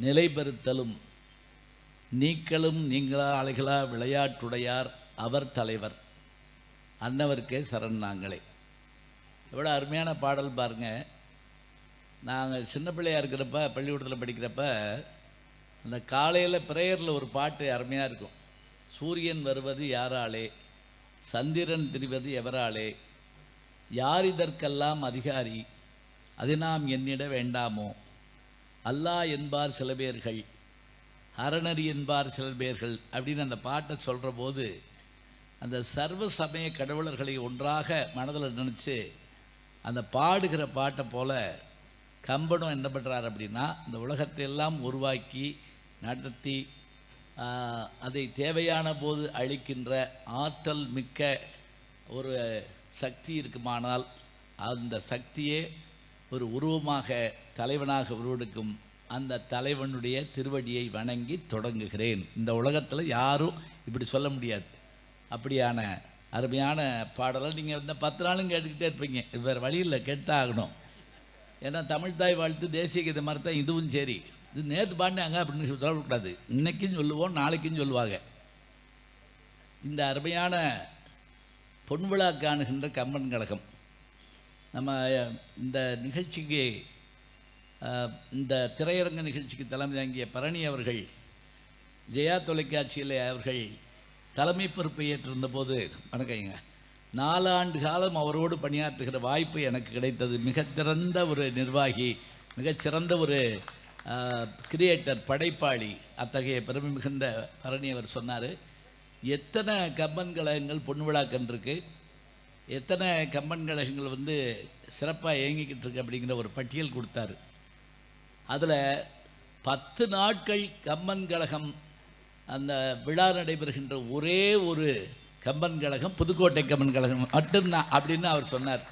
நிலைபெறுத்தலும். நீக்களும் நீங்களா அலைகளா விளையாட்டுடையார் அவர் தலைவர். அன்னவருக்கே சரண் நாங்களே. எவ்வளோ அருமையான பாடல் பாருங்கள் நாங்கள் சின்ன பிள்ளையாக இருக்கிறப்ப பள்ளிக்கூடத்தில் படிக்கிறப்ப அந்த காலையில் பிரேயரில் ஒரு பாட்டு அருமையாக இருக்கும். சூரியன் வருவது யாராலே? சந்திரன் திரிவது எவராலே? யார் இதற்கெல்லாம் அதிகாரி? அது நாம் எண்ணிட வேண்டாமோ? அல்லாஹ் என்பார் சில பேர்கள் அறநறி என்பார் சில பேர்கள் அப்படின்னு அந்த பாட்டை சொல்கிற போது அந்த சர்வ சமய கடவுளர்களை ஒன்றாக மனதில் நினச்சி அந்த பாடுகிற பாட்டை போல கம்பனும் என்ன பண்ணுறார் அப்படின்னா இந்த உலகத்தை எல்லாம் உருவாக்கி நடத்தி அதை தேவையான போது அழிக்கின்ற ஆற்றல் மிக்க ஒரு சக்தி இருக்குமானால் அந்த சக்தியே ஒரு உருவமாக தலைவனாக உருவெடுக்கும் அந்த தலைவனுடைய திருவடியை வணங்கி தொடங்குகிறேன். இந்த உலகத்தில் யாரும் இப்படி சொல்ல முடியாது. அப்படியான அருமையான பாடலை நீங்கள் இந்த பத்து நாளும் கேட்டுக்கிட்டே இருப்பீங்க. வேறு வழியில் கேட்டுதான் ஆகணும். ஏன்னா தமிழ்தாய் வாழ்த்து தேசிய கீத மாதிரி தான் இதுவும் சரி. இது நேற்று பாடினாங்க அப்படின்னு சொல்லக்கூடாது. இன்றைக்கும் சொல்லுவோம் நாளைக்கும் சொல்லுவாங்க. இந்த அருமையான பொன்விழா காணுகின்ற கம்பன் கழகம். நம்ம இந்த நிகழ்ச்சிக்கு இந்த திரையரங்க நிகழ்ச்சிக்கு தலைமை தாங்கிய பரணி அவர்கள் ஜெயா தொலைக்காட்சியில் அவர்கள் தலைமை பொறுப்பை ஏற்றிருந்தபோது வணக்கங்க நாலாண்டு காலம் அவரோடு பணியாற்றுகிற வாய்ப்பு எனக்கு கிடைத்தது. மிகச்சிறந்த ஒரு நிர்வாகி மிகச்சிறந்த ஒரு கிரியேட்டர் படைப்பாளி அத்தகைய பெருமை மிகுந்த பரணி அவர் சொன்னார். எத்தனை கம்பன் கழகங்கள் பொன் விழா எத்தனை கம்பன் கழகங்கள் வந்து சிறப்பாக இயங்கிக்கிட்டு இருக்கு அப்படிங்கிற ஒரு பட்டியல் கொடுத்தாரு. அதில் பத்து நாட்கள் கம்பன் கழகம் அந்த விழா நடைபெறுகின்ற ஒரே ஒரு கம்பன் கழகம் புதுக்கோட்டை கம்பன் கழகம் மட்டும்தான் அப்படின்னு அவர் சொன்னார்.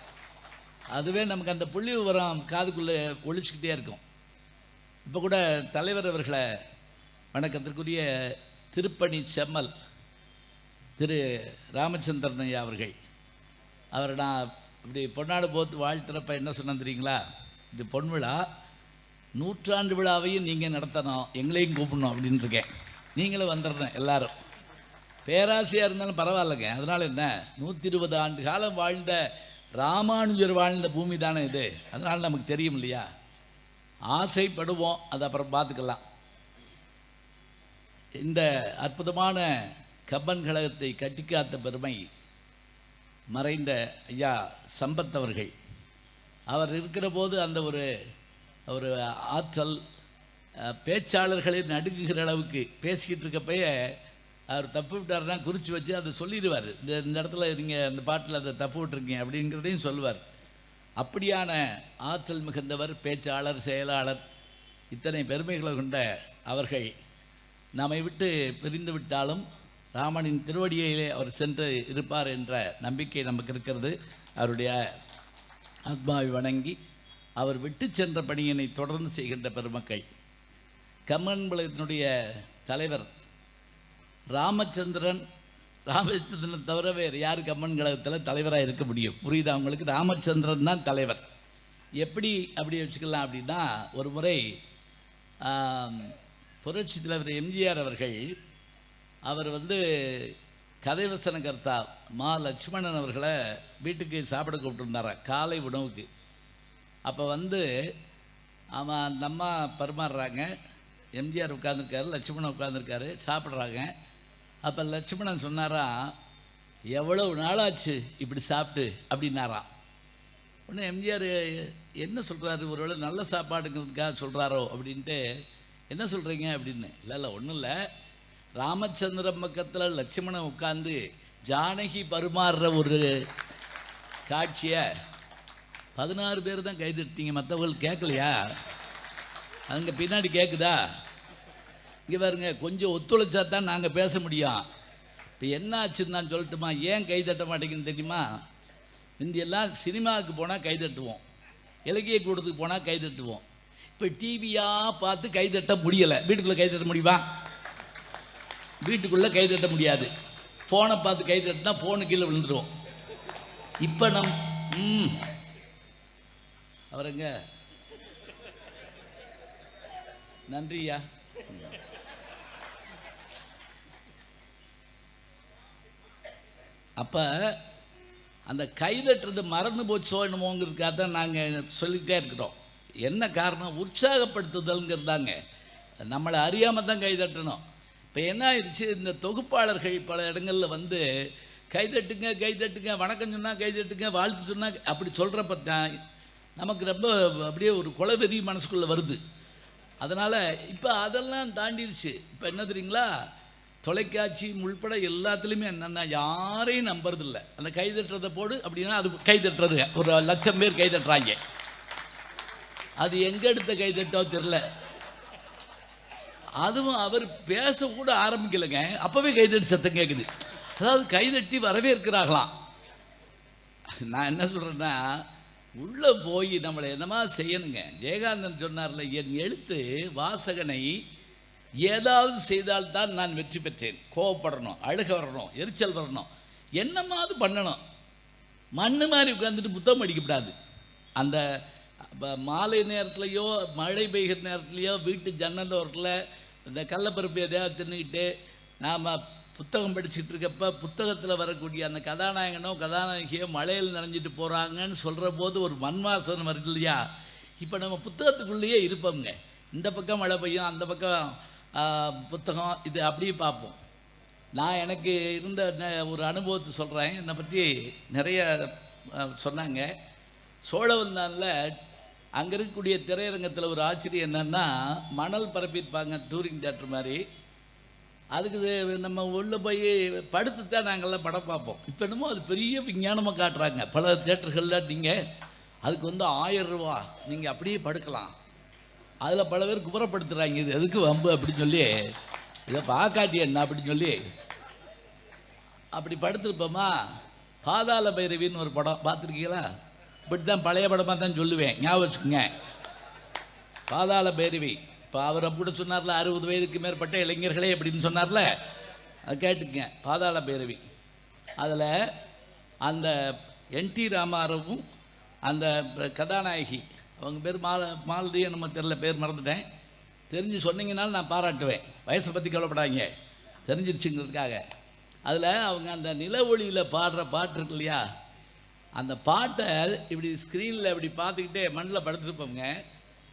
அதுவே நமக்கு அந்த புள்ளி விவரம் காதுக்குள்ளே ஒழிச்சுக்கிட்டே இருக்கும். இப்போ கூட தலைவர் அவர்களை வணக்கத்திற்குரிய திருப்பணி செம்மல் திரு ராமச்சந்திரன் ஐயா அவர்கள் அவர் நான் இப்படி பொன்னாடு போத்து வாழ்த்துறப்ப என்ன சொன்னேன் தெரியுங்களா? இது பொன் விழா. நூற்றாண்டு விழாவையும் நீங்கள் நடத்தணும் எங்களையும் கூப்பிடணும் அப்படின்னு இருக்கேன். நீங்களும் வந்துடணும் எல்லாரும். பேராசையாக இருந்தாலும் பரவாயில்லைங்க. அதனால் என்ன? நூற்றி இருபது ஆண்டு காலம் வாழ்ந்த ராமானுஜர் வாழ்ந்த பூமி தானே இது. அதனால் நமக்கு தெரியும் இல்லையா? ஆசைப்படுவோம் அதை அப்புறம் பார்த்துக்கலாம். இந்த அற்புதமான கப்பன் கழகத்தை கட்டிக்காத்த பெருமை மறைந்த ஐயா சம்பத் அவர்கள். அவர் இருக்கிற போது அந்த ஒரு ஒரு ஆற்றல் அஹ், பேச்சாளர்களை நடுங்குகிற அளவுக்கு பேசிக்கிட்டு இருக்கப்பயே அவர் தப்பு விட்டாருன்னா குறித்து வச்சு அதை சொல்லிடுவார். இந்த இந்த இடத்துல நீங்கள் அந்த பாட்டில் அதை தப்பு விட்டுருக்கீங்க அப்படிங்கிறதையும் சொல்லுவார். அப்படியான ஆற்றல் மிகுந்தவர் பேச்சாளர் செயலாளர் இத்தனை பெருமைகளை கொண்ட அவர்கள். நம்மை விட்டு பிரிந்து விட்டாலும் ராமனின் திருவடியிலே அவர் சென்று இருப்பார் என்ற நம்பிக்கை நமக்கு இருக்கிறது. அவருடைய ஆத்மாவை வணங்கி அவர் விட்டு சென்ற பணியினை தொடர்ந்து செய்கின்ற பெருமக்கள். கம்மன் பலத்தினுடைய தலைவர் ராமச்சந்திரன். ராமச்சந்திரன் தவிர வேறு யார் கம்மன் கழகத்தில் தலைவராக இருக்க முடியும்? புரியுதா அவங்களுக்கு ராமச்சந்திரன் தான் தலைவர். எப்படி அப்படி வச்சுக்கலாம் அப்படின்னா ஒரு முறை புரட்சி தலைவர் எம்ஜிஆர் அவர்கள் அவர் வந்து கதை வசனகர்த்தா மா லட்சுமணன் அவர்களை வீட்டுக்கு சாப்பிட கூப்பிட்டுருந்தாரா காலை உணவுக்கு. அப்போ வந்து அவன் அந்த அம்மா பரிமாறுறாங்க. எம்ஜிஆர் உட்காந்துருக்காரு லட்சுமணன் உட்காந்துருக்காரு சாப்பிட்றாங்க. அப்போ லட்சுமணன் சொன்னாரா எவ்வளவு நாளாச்சு இப்படி சாப்பிட்டு? அப்படின்னாராம் உடனே எம்ஜிஆர் என்ன சொல்கிறாரு ஒருவேளை நல்ல சாப்பாடுங்கிறதுக்காக சொல்கிறாரோ அப்படின்ட்டு என்ன சொல்கிறீங்க அப்படின்னு. இல்லை இல்லை ஒன்றும் இல்லை. ராமச்சந்திரன் பக்கத்தில் லட்சுமணன் உட்காந்து ஜானகி பருமாறுற ஒரு காட்சியை பதினாறு பேர் தான் கைதட்டிங்க மற்றவர்கள் கேட்கலையா அங்கே பின்னாடி கேட்குதா இங்கே பாருங்க கொஞ்சம் ஒத்துழைச்சா தான் நாங்கள் பேச முடியும். இப்போ என்ன ஆச்சுன்னு நான் சொல்லட்டுமா? ஏன் கை தட்ட மாட்டேங்குன்னு தெரியுமா? முந்தியெல்லாம் சினிமாவுக்கு போனால் கை தட்டுவோம். இலக்கிய கூடத்துக்கு போனால் கை தட்டுவோம். இப்போ டிவியாக பார்த்து கை தட்ட முடியலை. வீட்டுக்குள்ளே கை தட்ட முடியுமா? வீட்டுக்குள்ளே கை தட்ட முடியாது. ஃபோனை பார்த்து கை தட்டினா ஃபோனு கீழே விழுந்துரும் இப்போ நம் ம். அவருங்க. நன்றியா அப்போ அந்த கைதட்டுறது மறந்து போச்சோ என்னமோங்கிறதுக்காக தான் நாங்கள் சொல்லிக்கிட்டே இருக்கிறோம். என்ன காரணம்? உற்சாகப்படுத்துதல்ங்கிறதாங்க. நம்மளை அறியாமல் தான் கைதட்டணும் இப்போ என்ன ஆயிடுச்சு இந்த தொகுப்பாளர்கள் பல இடங்களில் வந்து கைதட்டுங்க கைதட்டுங்க வணக்கம் சொன்னால் கைதட்டுங்க வாழ்த்து சொன்னால் அப்படி சொல்கிறப்ப தான் நமக்கு ரொம்ப அப்படியே ஒரு குலவெறி மனசுக்குள்ளே வருது. அதனால் இப்போ அதெல்லாம் தாண்டிடுச்சு இப்போ என்ன தெரியுங்களா? தொலைக்காட்சி உள்பட எல்லாத்துலேயுமே என்னென்னா யாரையும் நம்புறதில்ல. அந்த கைதட்டுறதை போடு அப்படின்னா அது கைதட்டுறது ஒரு லட்சம் பேர் கைதட்டுறாங்க அது எங்கே எடுத்த கைதட்டோ தெரில அதுவும் அவர் பேசக்கூட ஆரம்பிக்கலைங்க. அப்போவே கைதட்டி சத்தம் கேட்குது அதாவது கைதட்டி வரவேற்கிறாங்களாம் நான் என்ன சொல்கிறேன்னா உள்ளே போய் நம்மளை என்னமா செய்யணுங்க? ஜெயகாந்தன் சொன்னார்ல என் எழுத்து வாசகனை ஏதாவது செய்தால்தான் நான் வெற்றி பெற்றேன். கோவப்படணும் அழுக வரணும் எரிச்சல் வரணும். என்னமாவது பண்ணணும். மண்ணு மாதிரி உட்காந்துட்டு புத்தகம் படிக்கப்படாது. அந்த ப- மாலை நேரத்துலையோ மழை பெய்கிற நேரத்துலையோ வீட்டு ஜன்னல் ஓரத்தில் இந்த கடலப்பருப்பு எதையாவது தின்னுக்கிட்டு நாம் புத்தகம் படிச்சுட்டு இருக்கப்ப புத்தகத்தில் வரக்கூடிய அந்த கதாநாயகனோ கதாநாயகியோ மழையில் நனைஞ்சிட்டு போகிறாங்கன்னு சொல்கிற போது ஒரு மண்வாசனம் வருது இல்லையா? இப்போ நம்ம புத்தகத்துக்குள்ளேயே இருப்போங்க இந்த பக்கம் மழை பெய்யும் அந்த பக்கம் புத்தகம் இது அப்படியே பார்ப்போம். நான் எனக்கு இருந்த ஒரு அனுபவத்தை சொல்கிறேன் என்னை பற்றி நிறைய சொன்னாங்க. சோழவந்தானில் அங்கே இருக்கக்கூடிய திரையரங்கத்தில் ஒரு ஆச்சரியம் என்னென்னா மணல் பரப்பியிருப்பாங்க டூரிங் தேட்டர் மாதிரி. அதுக்கு நம்ம உள்ளே போய் படுத்து தான் நாங்கள்லாம் படம் பார்ப்போம். இப்போ என்னமோ அது பெரிய விஞ்ஞானமாக காட்டுறாங்க. பல தேட்டர்களில் நீங்கள் அதுக்கு வந்து ஆயிரம் ரூபா நீங்கள் அப்படியே படுக்கலாம். அதில் பல பேர் குபரப்படுத்துகிறாங்க இது எதுக்கு வம்பு அப்படின்னு சொல்லி. இதை பார்க்காட்டி என்ன அப்படின்னு சொல்லி. அப்படி படுத்திருப்போமா? பாதாள பைரவின்னு ஒரு படம் பார்த்துருக்கீங்களா? இப்படி தான் பழைய படமாக தான் சொல்லுவேன். ஞாபகம் வச்சுக்கோங்க. பாதாள பைரவி. இப்போ அவர் கூட சொன்னார்ல அறுபது வயதுக்கு மேற்பட்ட இளைஞர்களே அப்படின்னு சொன்னார்ல. அதை கேட்டுக்கங்க. பாதாள பேரவி. அதில் அந்த என்டி ராமாராவும் அந்த கதாநாயகி அவங்க பேர் மால மாலதி நம்ம தெரில பேர் மறந்துட்டேன். தெரிஞ்சு சொன்னீங்கனாலும் நான் பாராட்டுவேன். வயசை பற்றி கவலைப்படாதீங்க. தெரிஞ்சிருச்சுங்கிறதுக்காக. அதில் அவங்க அந்த நில ஒளியில் பாடுற பாட்டு இருக்கு இல்லையா? அந்த பாட்டை இப்படி ஸ்க்ரீனில் இப்படி பார்த்துக்கிட்டே மண்ணில் படுத்துருப்போங்க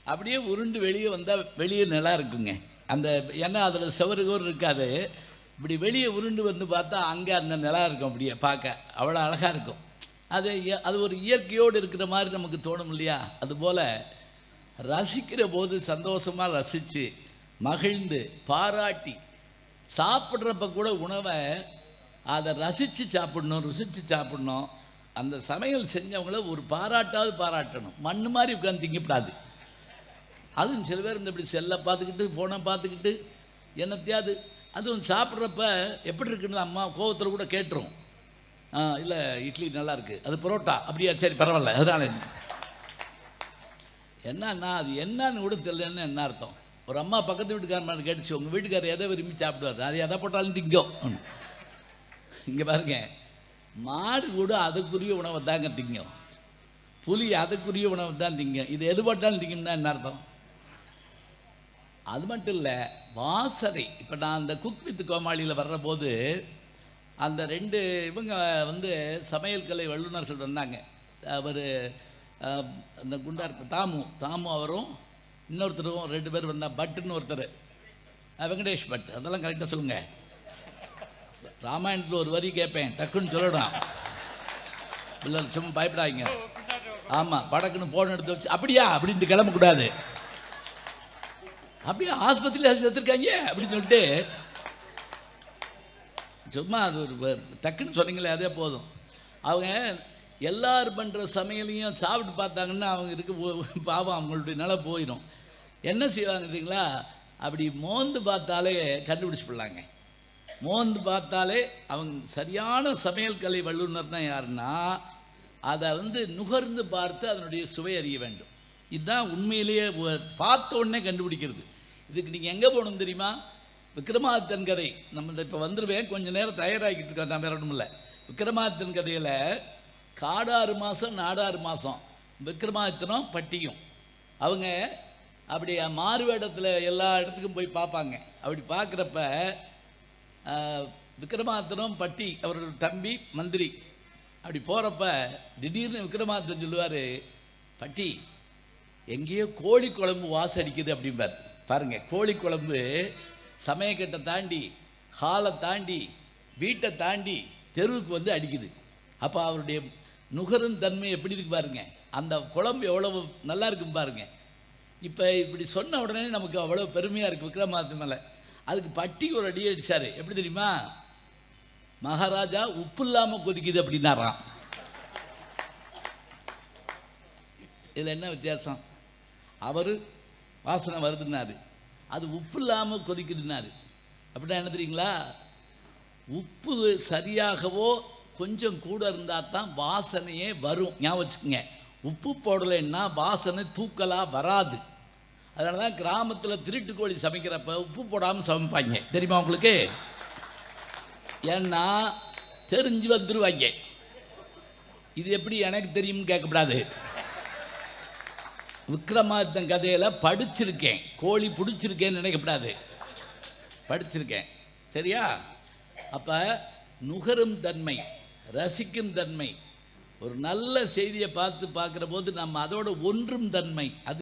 அப்படியே உருண்டு வெளியே வந்தால் வெளியே நிலா இருக்குங்க. அந்த ஏன்னா அதில் செவருகோர் இருக்காது. இப்படி வெளியே உருண்டு வந்து பார்த்தா அங்கே அந்த நிலா இருக்கும் அப்படியே பார்க்க. அவ்வளோ அழகாக இருக்கும். அது இய- அது ஒரு இயற்கையோடு இருக்கிற மாதிரி நமக்கு தோணும் இல்லையா? அதுபோல் ரசிக்கிற போது சந்தோஷமாக ரசித்து மகிழ்ந்து பாராட்டி சாப்பிட்றப்ப கூட உணவை அதை ரசித்து சாப்பிடணும் ருசித்து சாப்பிடணும். அந்த சமையல் செஞ்சவங்கள ஒரு பாராட்டாவது பாராட்டணும். மண் மாதிரி உட்காந்து திங்கப்படாது. அதுவும் சில பேர் இந்த இப்படி செல்லை பார்த்துக்கிட்டு ஃபோனை பார்த்துக்கிட்டு என்னத்தையாவது அதுவும் சாப்பிட்றப்ப எப்படி இருக்குன்னு அம்மா கோவத்தில் கூட கேட்டுரும். ஆ இல்லை இட்லி நல்லாயிருக்கு அது பரோட்டா. அப்படியா சரி பரவாயில்ல அதனால என்னன்னா அது என்னன்னு கூட தெரியலன்னு என்ன அர்த்தம்? ஒரு அம்மா பக்கத்து வீட்டுக்காரமான கேட்டுச்சு உங்கள் வீட்டுக்காரர் எதை விரும்பி சாப்பிடுவார்? அது எதை போட்டாலும் திங்கும். இங்கே பாருங்க மாடு கூட அதுக்குரிய உணவை தாங்க திங்கும் புலி அதுக்குரிய உணவை தான் திங்கும் இது எது போட்டாலும் திங்கும்னா என்ன அர்த்தம்? அது மட்டும் இல்லை வாசனை. இப்போ நான் அந்த குக் வித் கோமாளியில் வர்ற போது அந்த ரெண்டு இவங்க வந்து சமையல் கலை வல்லுநர்கள் வந்தாங்க. அவர் அந்த குண்டார் தாமு. தாமு அவரும் இன்னொருத்தரும் ரெண்டு பேர் வந்தால் பட்டுன்னு ஒருத்தர். வெங்கடேஷ் பட் அதெல்லாம் கரெக்டாக சொல்லுங்கள் ராமாயணத்தில் ஒரு வரி கேட்பேன் டக்குன்னு சொல்லணும் இல்லை சும்மா பயப்படாதீங்க. ஆமாம் படக்குன்னு ஃபோன் எடுத்து வச்சு அப்படியா? அப்படின்ட்டு கிளம்பக்கூடாது அப்படியே ஆஸ்பத்திரியில் செத்துருக்காங்க அப்படின்னு சொல்லிட்டு. சும்மா அது ஒரு டக்குன்னு சொன்னீங்களே அதே போதும். அவங்க எல்லாரும் பண்ணுற சமையலையும் சாப்பிட்டு பார்த்தாங்கன்னா அவங்க இருக்க பாவம் அவங்களுடைய நிலை போயிடும் என்ன செய்வாங்க தெரியுங்களா? அப்படி மோந்து பார்த்தாலே கண்டுபிடிச்சி போடலாங்க. மோந்து பார்த்தாலே அவங்க சரியான சமையல் கலை வல்லுநர் தான் யாருன்னா அதை வந்து நுகர்ந்து பார்த்து அதனுடைய சுவை அறிய வேண்டும். இதுதான் உண்மையிலேயே பார்த்த உடனே கண்டுபிடிக்கிறது. இதுக்கு நீங்கள் எங்கே போகணும் தெரியுமா? விக்ரமாதித்தன் கதை. நம்ம இப்போ வந்துடுவேன் கொஞ்ச நேரம் தயாராகிட்டு இருக்கோம். தான் வேற ஒன்றும் இல்லை. விக்ரமாதித்தன் கதையில் காடாறு மாதம் நாடாறு மாதம் விக்ரமாதித்தனும் பட்டியும். அவங்க அப்படி மாறு வேடத்தில் எல்லா இடத்துக்கும் போய் பார்ப்பாங்க. அப்படி பார்க்குறப்ப விக்ரமாதித்தனும் பட்டி அவரோட தம்பி மந்திரி. அப்படி போகிறப்ப திடீர்னு விக்ரமாதித்தன் சொல்லுவார் பட்டி எங்கேயோ கோழி குழம்பு வாசம் அடிக்குது அப்படிம்பார். பாருங்கள் கோழி குழம்பு சமயக்கட்டை தாண்டி ஹாலை தாண்டி வீட்டை தாண்டி தெருவுக்கு வந்து அடிக்குது. அப்போ அவருடைய நுகரும் தன்மை எப்படி இருக்கு பாருங்க. அந்த குழம்பு எவ்வளவு நல்லா இருக்கும் பாருங்க. இப்போ இப்படி சொன்ன உடனே நமக்கு அவ்வளோ பெருமையாக இருக்குது விக்ரமாதித்ய மேலே. அதுக்கு பட்டி ஒரு அடி அடிச்சார். எப்படி தெரியுமா? மகாராஜா உப்பு இல்லாமல் கொதிக்குது அப்படின்னாராம். இதில் என்ன வித்தியாசம்? அவர் வாசனை வருதுன்னாரு. அது உப்பு இல்லாமல் கொதிக்குதுன்னாரு. அப்படின்னா என்ன தெரியுங்களா? உப்பு சரியாகவோ கொஞ்சம் கூட இருந்தால் தான் வாசனையே வரும். ஞாபகம் வச்சுக்கோங்க. உப்பு போடலைன்னா வாசனை தூக்கலாக வராது. அதனால தான் கிராமத்தில் திருட்டு கோழி சமைக்கிறப்ப உப்பு போடாமல் சமைப்பாங்க. தெரியுமா உங்களுக்கு? ஏன்னா தெரிஞ்சு வந்துருவாங்க. இது எப்படி எனக்கு தெரியும்னு கேட்கக்கூடாது விக்ரமாதித்தன் கதையில் படிச்சிருக்கேன். கோழி பிடிச்சிருக்கேன்னு நினைக்கப்படாது. படிச்சிருக்கேன். சரியா? அப்போ நுகரும் தன்மை ரசிக்கும் தன்மை ஒரு நல்ல செய்தியை பார்த்து பார்க்குற போது நம்ம அதோட ஒன்றும் தன்மை அது